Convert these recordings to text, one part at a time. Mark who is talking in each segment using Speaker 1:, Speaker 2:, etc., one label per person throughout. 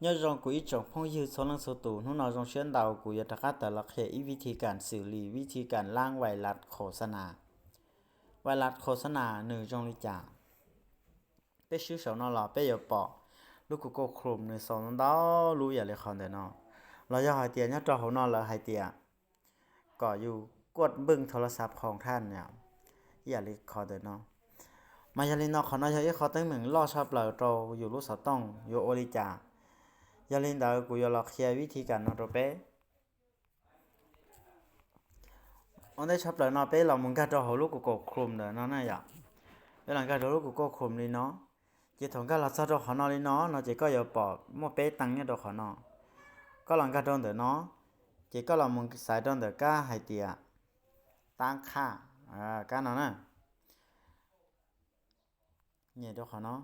Speaker 1: nhớ rằng của ít trong phong yêu số lần số tù nó nói trong xuyên đầu của yết các แต่ละเขตวิธีการ xử lý วิธีการล่างไวรัสโฆษณาไวรัสโฆษณาหนึ่งจงลิจาไปชื่อสาวนอลอไปอย่าปอลูกกูโกคลุมหนึ่งสองดอรู้อย่าเลยคอนเดนอเราจะหายเตียนยัดจอหัวนอนแล้วหายเตียก่ออยู่กดบึ้งโทรศัพท์ของท่านเนี่ยอย่าเลยคอนเดนอมายาลินอขอนอยาเขาตั้งเหมือนล่อชอบเหล่าโตอยู่รู้สต้องอยู่โอริจา gia linh đạo của yo lọc xe vị trí cả nó rồi bé ông đây sắp lại nó bé là muốn cái trò hồ lúc của cô khum nữa nó này ạ bé là cái trò lúc của cô khum đi nó chỉ thằng cái là sao cho họ nó đi nó nó chỉ có giờ bỏ một bé tăng nhá đồ họ nó có lần cái trò để nó chỉ có là muốn xài trò để cả hai tiệt tăng kha. À cái nó nè nhẹ đồ họ nó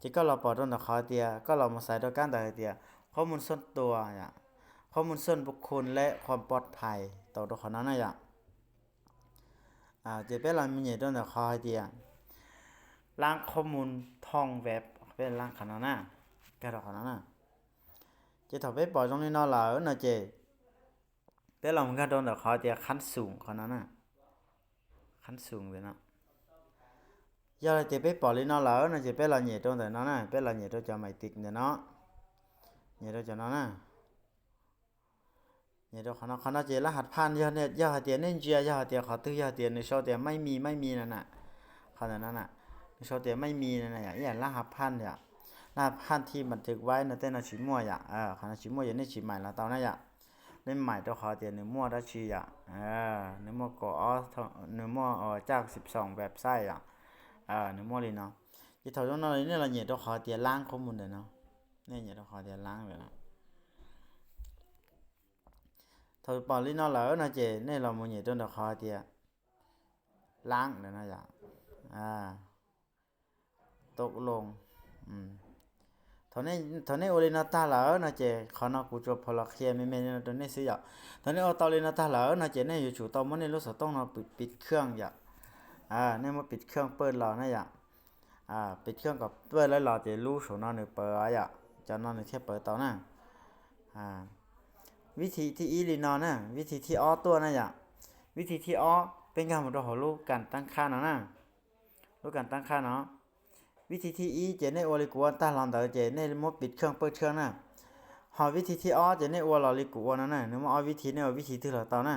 Speaker 1: chỉ có เราปอดตขอเตียก็เรามาใส่ตัวก้ารแต่เตียข้อมูลส่วนตัวอย่างข้อมูลส่วนบุคคลและความปลอดภัยต่อตัวเขานั้นอย่างอ่าจะเป็นเรามีอย่างตัวขอเตียล้างข้อมูลท่องเว็บเป็นล้างขนาดน่ะแกตัวขนาดน่ะจะถอดไปปล่อยตรงนี้นอเหล่าเนาะเจเป็นเราเหมือนกันโดนแต่ขอเตียขั้นสูงขนาดน่ะขั้นสูงเลยเนาะ ยาเตเป้ปอลินอล้วนะจะเป้ละเหนียดตรงแต่นอนะเป้ละเหนียดตรงจะไม่ติดเนี่ยเนาะเหนียดตรงจะนอนะเหยียดตรงขนาขนาเจรหัดพันยาเนี่ยยาเตียนเนเจียยาเตียขอตื้อยาเตียนในโชเตียไม่มีไม่มีนั่นน่ะขนาดนั้นน่ะในโชเตียไม่มีนั่นน่ะอย่างรหัดพันเนี่ยรหัดพันที่บันทึกไว้ในเต้นชิมัวอย่างเออขนาชิมัวอย่างนี้ชิใหม่ละเตานั่นอย่างเล่นใหม่ตัวขอเตียนในมัวดัชชีอย่างเออในมัวก่อเนื้อมัวจากสิบสองแบบไส้อย่า à nếu mua đi nó thì thầu trong nó này là nhiệt độ khó tiền lang không muốn được nó nên nhiệt độ khó tiền lang vậy đó thầu bỏ đi nó lỡ nó chỉ nên là một nhiệt độ khó tiền lang để nó dạ à ตกลงอืมตอนนี้ตอนนี้โอลินาตาแล้วนะเจเขานากูจบพลเคียไม่ไม่เนี่ยตอนนี้สิอยากตอนนี้โอตอลินาตาแล้วนะเจเนี่ยอยู่จู่ตอนมันเนี่ยรู้สึกต้องเราปิดปิดเครื่องอยาก อ่าเนี่ยมาปิดเครื่องเปิดรอนะอย่าอ่าปิดเครื่องกับเปิดแล้วรอจะรู้สูนอนหนึ่งเปิดอะจะนอนหนึ่งเทียบเปิดต่อนะอ่าวิธีที่อีลีนอนนะวิธีที่อ้อตัวนะอย่าวิธีที่อ้อเป็นการของเราของลูกการตั้งค่าเนาะนะลูกการตั้งค่าเนาะวิธีที่อีเจในโอลิกัวตาลองเดอเจในมดปิดเครื่องเปิดเครื่องนะหอวิธีที่อ้อเจในโอลอลิกัวนั่นนะนึกว่าอ้อวิธีเนี่ยวิธีที่เราตอนนการทะ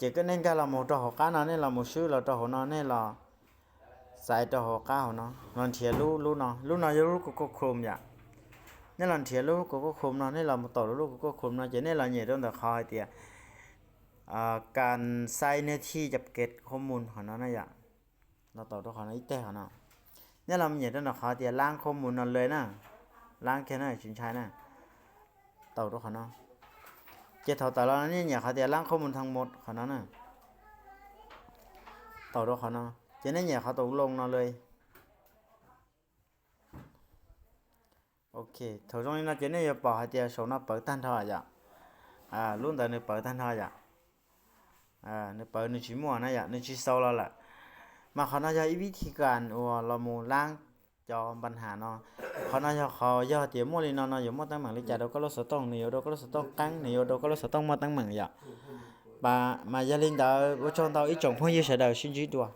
Speaker 1: นี่ยเรามาเหยียดดอกขอเตียการเอ่อไล่การแอปขนาดนั้นอย่างนี่เราเหยียดดอกขนาดเจถอนในการไล่เราลีนอเหรอนะเจอ่าเนี่ยต่อมินเจียอย่าง chỉ cái nên cái là một trò học cá nó nên là một sư là trò học nó nên là sai trò học cá nó nó thiệt lu lu nó lu nó lu của cô khom vậy nên là thiệt lu của cô khom nó nên là một tổ lu của cô khom nó chỉ nên là nhiều trong tờ kho thì à การใส่เนื้อที่จับเก็บข้อมูลของ nó นะอย่างเราต่อตัวของ nó ít แต่ของ nó เนี่ยเรา nhiều trong tờ kho thì ล้างข้อมูลนั่นเลยนะล้างแค่นั้นชินใช้นะต่อตัวของ nó เจ็ดเท่าแต่ละนี่เนี่ยเขาจะล้างข้อมูลทั้งหมดเขานั้นน่ะต่อตัวเขานาะเจนี่เนี่ยเขาตกลงเนาเลยโอเคเท่าตรงนี้นะเจนี่จะบอกให้เจ้าสาวน่ะเปิดตั้งท่าไหร่อะอ่ารุ่นแต่เนี่ยเปิดตั้งท่าไหร่อะอ่าเนี่ยเปิดเนี่ยชิ้นมั่วนะอย่าเนี่ยชิ้นเศร้าแล้วแหละมาเขาน่าจะวิธีการว่าเรามูล้าง จอปัญหาเนาะเขาน่าจะเขายอดเตี๋ยมั่วเลยเนอนอยู่มั่วตั้งเหมือนลิจ่าเราก็รู้สึกต้องเนี่ยเราก็รู้สึกต้องกั้งเนี่ยเราก็รู้สึกต้องมาตั้งเหมือนอย่าง bà mà gia đình đó bố cho tao ít chồng phong như sẽ đời xin chỉ đùa